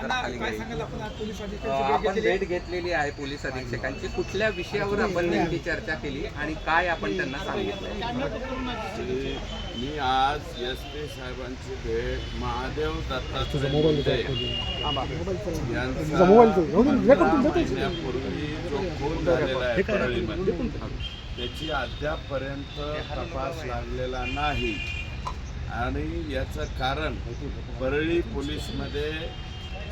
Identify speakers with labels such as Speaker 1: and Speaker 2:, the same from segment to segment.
Speaker 1: हो? आपण? भेट घेतलेली आहे पोलीस अधीक्षकांची. कुठल्या विषयावर आपण नेमकी चर्चा केली आणि काय आपण त्यांना सांगितलं?
Speaker 2: मी आज एस पी साहेबांची भेट महादेव यांचा महिन्यापूर्वी जो खून झालेला आहे परळीमध्ये त्याची अद्यापपर्यंत तपास लागलेला नाही. आणि याचं कारण परळी पोलीसमध्ये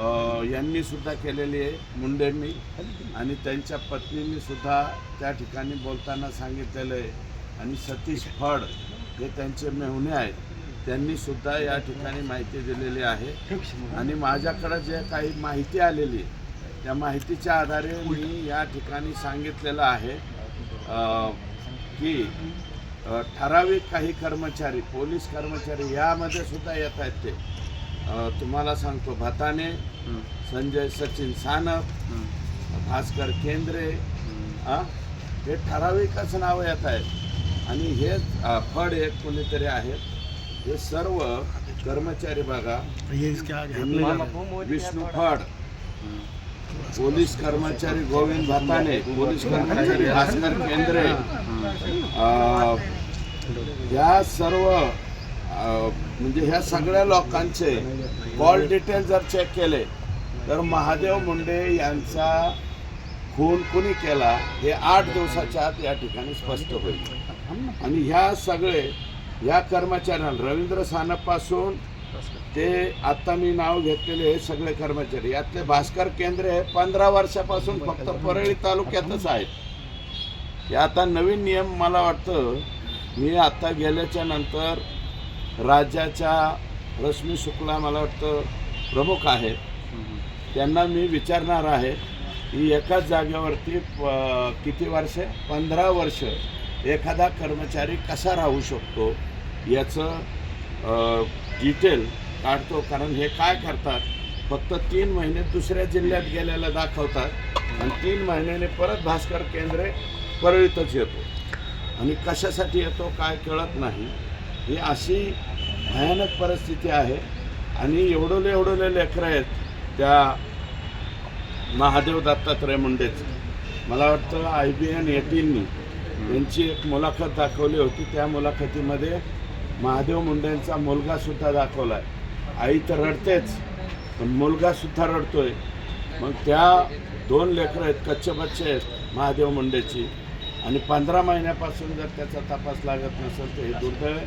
Speaker 2: यांनी सुद्धा केलेली आहे मुंडेंनी. आणि त्यांच्या पत्नींनी सुद्धा त्या ठिकाणी बोलताना सांगितलेलं आहे. आणि सतीश फड हे त्यांचे मेहुणे आहेत. त्यांनी सुद्धा या ठिकाणी माहिती दिलेली आहे. आणि माझ्याकडं जे काही माहिती आलेली त्या माहितीच्या आधारे मी या ठिकाणी सांगितलेलं आहे की ठराविक काही कर्मचारी पोलीस कर्मचारी यामध्ये सुद्धा येत आहेत ते. तुम्हाला सांगतो भताने संजय सचिन सानप भास्कर केंद्रे आ, हे ठराविकच नावं येत आहेत. आणि हे फड एक कोणीतरी आहेत. हे सर्व कर्मचारी बघा. विष्णू फड. पोलीस कर्मचारी गोविंद भाताने पोलीस कर्मचारी भास्कर केंद्रे. या सर्व म्हणजे ह्या सगळ्या लोकांचे कॉल डिटेल जर चेक केले तर महादेव मुंडे यांचा खून कुणी केला हे आठ दिवसाच्या आत या ठिकाणी स्पष्ट होईल. आणि ह्या सगळे या कर्मचाऱ्यांना रवींद्र सानपासून ते आता मी नाव घेतलेले हे सगळे कर्मचारी यातले भास्कर केंद्रे हे पंधरा वर्षापासून फक्त परळी तालुक्यातच आहेत. हे आता नवीन नियम मला वाटतं मी आत्ता गेल्याच्यानंतर राज्याच्या रश्मी शुक्ला मला वाटतं प्रमुख आहेत. त्यांना मी विचारणार आहे की एकाच जागेवरती प- किती वर्षे? पंधरा वर्ष एखादा कर्मचारी कसा राहू शकतो? याचं डिटेल काढतो. कारण हे काय करतात? फक्त तीन महिने दुसऱ्या जिल्ह्यात गेलेला दाखवतात आणि तीन महिन्याने परत भास्कर केंद्रे परळीतच येतो. आणि कशासाठी येतो काय कळत नाही. ही अशी भयानक परिस्थिती आहे. आणि एवढोले एवढोले लेकरं आहेत त्या महादेव दत्तात्रय मुंडेच. मला वाटतं आय बी एन एटीननी यांची एक मुलाखत दाखवली होती. त्या मुलाखतीमध्ये महादेव मुंडेंचा मुलगासुद्धा दाखवला आहे आई तर रडतेच पण मुलगासुद्धा रडतोय. मग त्या दोन लेकरं आहेत कच्चे बच्चे आहेत महादेव मुंडेची. आणि पंधरा महिन्यापासून जर त्याचा तपास लागत नसेल तर हे दुर्दैव आहे.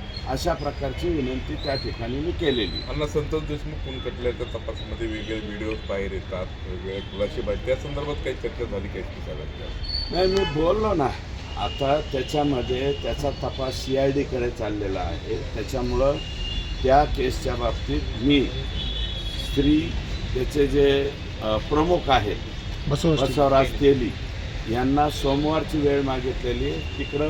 Speaker 2: अशा प्रकारची विनंती त्या ठिकाणी मी केलेली.
Speaker 3: अण्णा संतोष देशमुख खून खटल्याच्या तपासामध्ये वेगळे व्हिडिओ बाहेर येतात वेगवेगळे खुलासे बाहेर त्या संदर्भात काही चर्चा झाली काही पुसायला
Speaker 2: नाही मी बोललो ना. आता त्याच्यामध्ये त्याचा तपास सी आय डीकडे चाललेला आहे. त्याच्यामुळं त्या केसच्या बाबतीत मी स्त्री त्याचे जे प्रमुख आहेत बसवराज तेली यांना सोमवारची वेळ मागितलेली आहे. तिकडं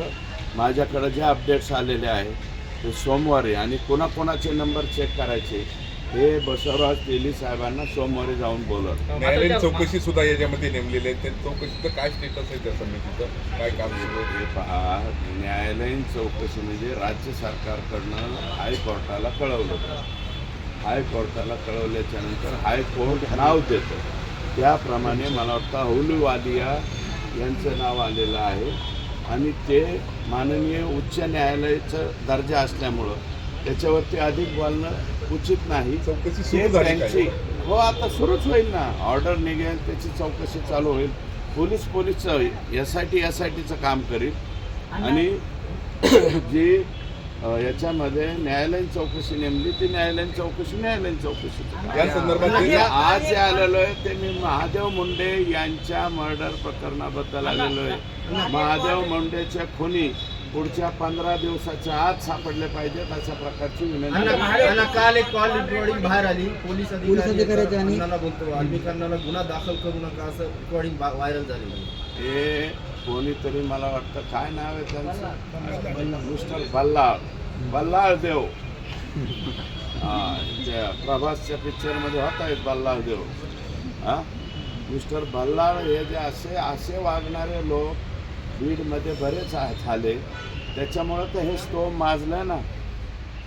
Speaker 2: माझ्याकडं जे अपडेट्स आलेले आहेत सोमवारी आणि कोणाकोणाचे नंबर चेक करायचे हे बसवराज तेली साहेबांना सोमवारी जाऊन बोलत.
Speaker 3: न्यायालयीन चौकशी सुद्धा याच्यामध्ये नेमलेली आहे. त्या चौकशीचं काय स्टेटस आहे त्या समितीचं? काय काम सुरू
Speaker 2: हे पहा न्यायालयीन चौकशी म्हणजे राज्य सरकारकडनं हायकोर्टाला कळवलं. जातं हायकोर्टाला कळवल्याच्या नंतर हायकोर्ट नाव देतं. त्याप्रमाणे मला वाटतं अहलुवालिया यांचं नाव आलेलं आहे. आणि ते माननीय उच्च न्यायालयाचा दर्जा असल्यामुळं त्याच्यावरती अधिक बोलणं उचित नाही.
Speaker 3: चौकशी?
Speaker 2: त्यांची हो आता सुरूच होईल ना. ऑर्डर निघेल त्याची चौकशी चालू होईल. Police police S I T S I टीचं काम करील. आणि जी याच्यामध्ये न्यायालयीन चौकशी नेमली ती न्यायालयीन चौकशी न्यायालयीन चौकशी
Speaker 3: या संदर्भात
Speaker 2: आणि आज जे आलेलो आहे ते मी महादेव मुंडे यांच्या मर्डर प्रकरणाबद्दल आलेलो आहे. महादेव मुंडेच्या खुनी पुढच्या पंधरा दिवसाच्या आत सापडले पाहिजेत अशा प्रकारची विनंती.
Speaker 4: अण्णा काल एक कॉल रेकॉर्डिंग बाहेर आली. पोलीस
Speaker 5: पोलीस अधिकाऱ्याचे आणि-
Speaker 4: अण्णाला बोलतो अण्णाला गुन्हा दाखल करू नका. असं रेकॉर्डिंग व्हायरल झालेलं आहे.
Speaker 2: हे कोणीतरी मला वाटतं काय नाव आहे त्यांचं? मिस्टर बल्लाळ. बल्लाळ देव. हा, त्या प्रभासच्या पिक्चरमध्ये होता आहेत बल्लाळ देव. हा? मिस्टर बल्लाळ हे जे असे असे वागणारे लोक बीडमध्ये बरेच आ- झाले. त्याच्यामुळं तर हे स्टोम माजलं ना.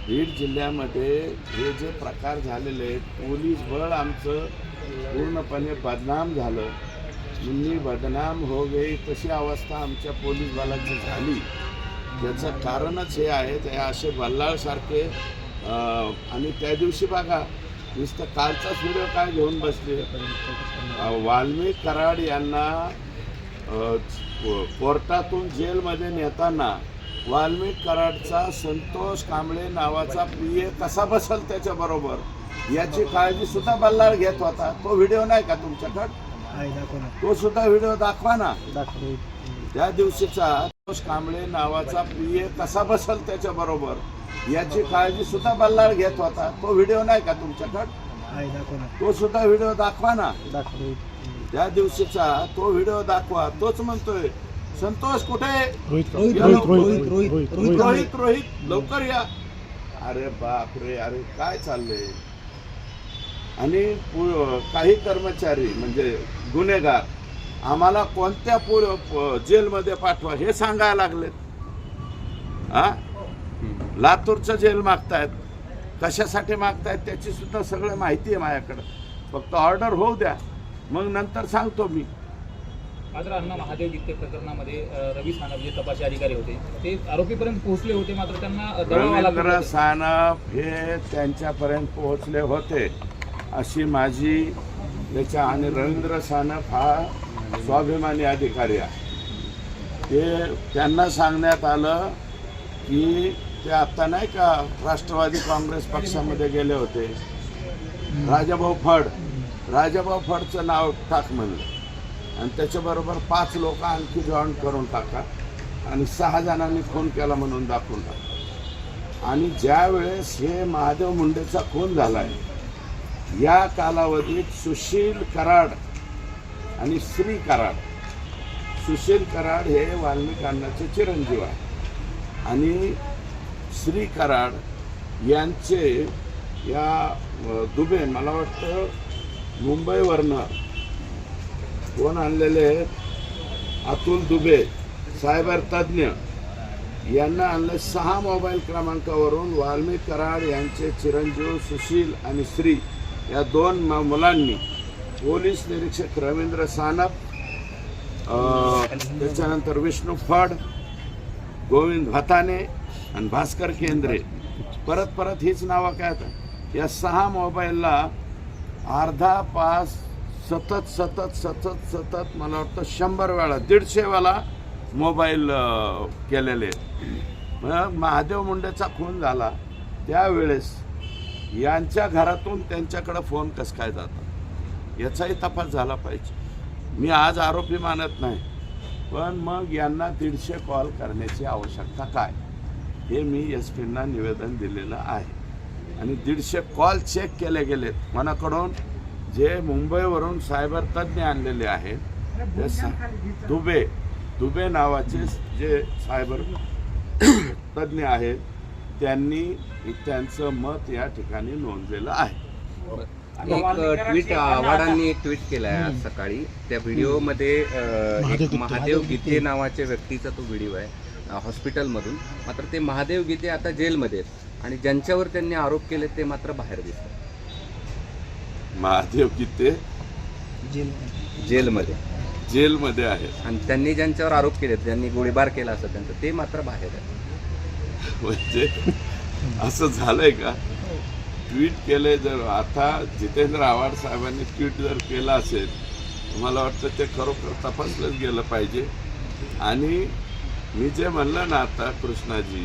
Speaker 2: बीड जिल्ह्यामध्ये हे जे प्रकार झालेले आहेत पोलीस बळ आमचं पूर्णपणे बदनाम झालं. मुन्नी बदनाम हो गई तशी अवस्था आमच्या पोलीस बलाची झाली. त्याचं कारणच हे आहे ते असे बल्लाळसारखे आणि त्या दिवशी बघा नुसतं कालचाच व्हिडिओ काय घेऊन बसले? वाल्मिक कराड यांना कोर्टातून जेलमध्ये नेताना वाल्मिक कराडचा संतोष कांबळे नावाचा पी ए कसा बसल त्याच्याबरोबर याची काळजी सुद्धा बल्लाळ घेत होता. तो व्हिडिओ नाही का तुमच्याकडे? तो सुद्धा व्हिडिओ दाखवा ना. त्या दिवशीचा संतोष कांबळे नावाचा पी ए कसा बसल त्याच्याबरोबर याची काळजी सुद्धा बल्लाळ घेत होता. तो व्हिडिओ नाही का तुमच्याकडे? तो सुद्धा व्हिडिओ दाखवा ना. त्या दिवशीचा तो व्हिडिओ दाखवा. तोच म्हणतोय संतोष कुठे?
Speaker 5: रोहित रोहित
Speaker 2: लवकर.
Speaker 5: रोहित रोहित
Speaker 2: या. अरे बाप रे अरे काय चाललंय? आणि काही कर्मचारी म्हणजे गुन्हेगार आम्हाला कोणत्या प- जेलमध्ये पाठवा हे सांगायला लागलेत. हा लातूरचं जेल मागतायत. कशासाठी मागतायत त्याची सुद्धा सगळं माहिती आहे माझ्याकडं. फक्त ऑर्डर होऊ द्या. मग नंतर सांगतो मी.
Speaker 6: मात्र अण्णा महादेव गित्ते प्रकरणामध्ये रवी सानप जे तपासी अधिकारी होते ते आरोपीपर्यंत पोहोचले होते मात्र त्यांना.
Speaker 2: सानप हे त्यांच्यापर्यंत पोहोचले होते अशी माझी त्याच्या आणि रवींद्र सानप हा स्वाभिमानी अधिकारी आहे. ते त्यांना सांगण्यात आलं की ते आत्ता नाही का राष्ट्रवादी काँग्रेस पक्षामध्ये गेले होते. राजाभाऊ फड राजाभाऊ फडचं नाव टाक म्हणलं. आणि त्याच्याबरोबर पाच लोक आणखी जॉईन करून टाका. आणि सहा जणांनी खून केला म्हणून दाखवून टाका. आणि ज्या वेळेस हे महादेव मुंडेचा खून झाला आहे या कालावधीत सुशील कराड आणि श्री कराड सुशील कराड हे वाल्मिकांनाचे चिरंजीव आहे आणि श्री कराड यांचे या दुबे मला वाटतं मुंबईवरनं कोण आणलेले आहेत? अतुल दुबे सायबर तज्ज्ञ. यांना आणले सहा मोबाईल क्रमांकावरून वाल्मिक कराड यांचे चिरंजीव सुशील आणि श्री या दोन मुलांनी. पोलीस निरीक्षक रवींद्र सानप त्याच्यानंतर विष्णू फड गोविंद भताने आणि भास्कर केंद्रे. परत परत हीच नावं काय आहेत? या सहा मोबाईलला अर्धा पास सतत सतत सतत सतत मला वाटतं शंभर वेळा दीडशे वेळा मोबाईल केलेले. आहेत. मग महादेव मुंडेचा खून झाला. त्यावेळेस यांच्या घरातून त्यांच्याकडं फोन कसं काय जातात याचाही तपास झाला पाहिजे. मी आज आरोपी मानत नाही पण मग यांना दीडशे कॉल करण्याची आवश्यकता काय? हे मी एस पींना निवेदन दिलेलं आहे. आणि दीडशे कॉल चेक केले गेलेत. कोणाकडून जे मुंबईवरून सायबर तज्ज्ञ आणलेले आहेत ते सा- दुबे दुबे नावाचे जे सायबर तज्ज्ञ आहेत त्यांनी त्यांचं मत या ठिकाणी नोंदलेलं आहे.
Speaker 1: एक ट्विट आव्हाडांनी एक ट्विट केलाय आज सकाळी. त्या व्हिडिओमध्ये एक महादेव गीते नावाच्या व्यक्तीचा तो व्हिडिओ आहे. हॉस्पिटलमधून. मात्र ते महादेव गीते आता जेलमध्ये आहेत. आणि ज्यांच्यावर त्यांनी आरोप केले ते मात्र बाहेर दिसतात.
Speaker 2: महादेव गीते
Speaker 5: जेल
Speaker 1: जेलमध्ये.
Speaker 2: जेलमध्ये आहेत.
Speaker 1: आणि त्यांनी ज्यांच्यावर आरोप केले ज्यांनी गोळीबार केला असं त्यांचं ते मात्र बाहेर आहे
Speaker 2: म्हणजे असं झालंय का? ट्विट केलंय जर आता जितेंद्र आव्हाड साहेबांनी ट्विट जर केलं असेल मला वाटतं ते खरोखर तपासलंच गेलं पाहिजे. आणि मी जे म्हणलं ना आता कृष्णाजी.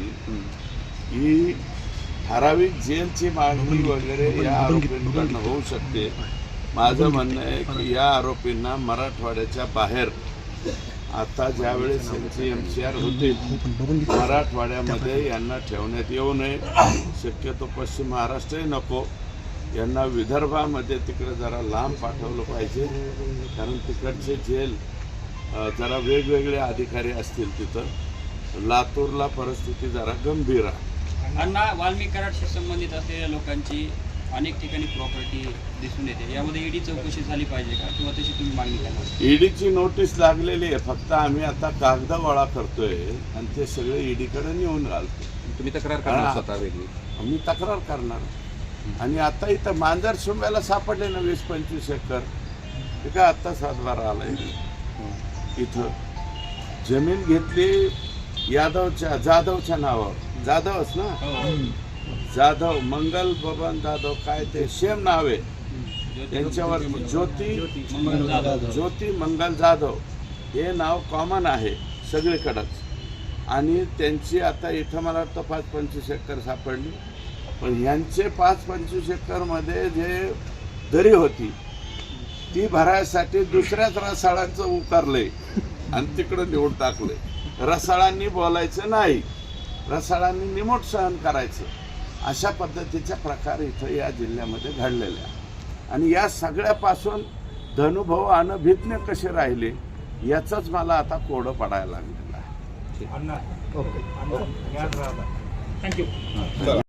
Speaker 2: की ठराविक जेलची मागणी वगैरे या आरोपींकडनं होऊ शकते. माझं म्हणणं आहे की या आरोपींना मराठवाड्याच्या बाहेर. आता ज्यावेळेस यांची एम सी आर होतील मराठवाड्यामध्ये यांना ठेवण्यात येऊ नये. शक्यतो पश्चिम महाराष्ट्रही नको. यांना विदर्भामध्ये तिकडे जरा लांब पाठवलं पाहिजे. कारण तिकडचे जेल जरा वेगवेगळे अधिकारी असतील तिथं. लातूरला परिस्थिती जरा गंभीर आहे.
Speaker 7: अण्णा वाल्मिक कराडशी संबंधित असलेल्या लोकांची अनेक ठिकाणी प्रॉपर्टी दिसून येते. यामध्ये ईडी चौकशी झाली पाहिजे का? किंवा तशी तुम्ही मागणी करणार
Speaker 2: ईडीची नोटीस लागलेली आहे. फक्त आम्ही आता कागद गोळा करतोय आणि ते सगळे ईडीकडे नेऊन घालतो
Speaker 1: तुम्ही तक्रार करणार
Speaker 2: हा.
Speaker 1: स्वतः वेगळी?
Speaker 2: आम्ही तक्रार करणार. आणि आता इथं मांजर शिंब्याला सापडले ना वीस पंचवीस एकर. ते काय आत्ता सातबारा आलाय. इथं. जमीन घेतली यादवच्या जाधवच्या नावावर. जाधवच ना? जाधव मंगल बबन जाधव काय ते? सेम नाव. आहे त्यांच्यावर ज्योती ज्योती मंगल जाधव. हे नाव कॉमन आहे सगळीकडंच. आणि त्यांची आता इथं मला वाटतं पाच पंचवीस एकर सापडली. पण यांचे पाच पंचवीस एकरमध्ये जे दरी होती ती भरायसाठी दुसऱ्याच रसाळांचं उकारलंय आणि तिकडं नेऊन टाकलंय. रसाळांनी बोलायचं नाही. रसाळांनी निमोट सहन करायचं. अशा पद्धतीच्या प्रकार इथं या जिल्ह्यामध्ये घडलेले आहे. आणि या सगळ्यापासून धनुभाऊ अनभिज्ञ कसे राहिले याचंच मला आता कोडं पडायला लागलेलं आहे.
Speaker 6: थँक्यू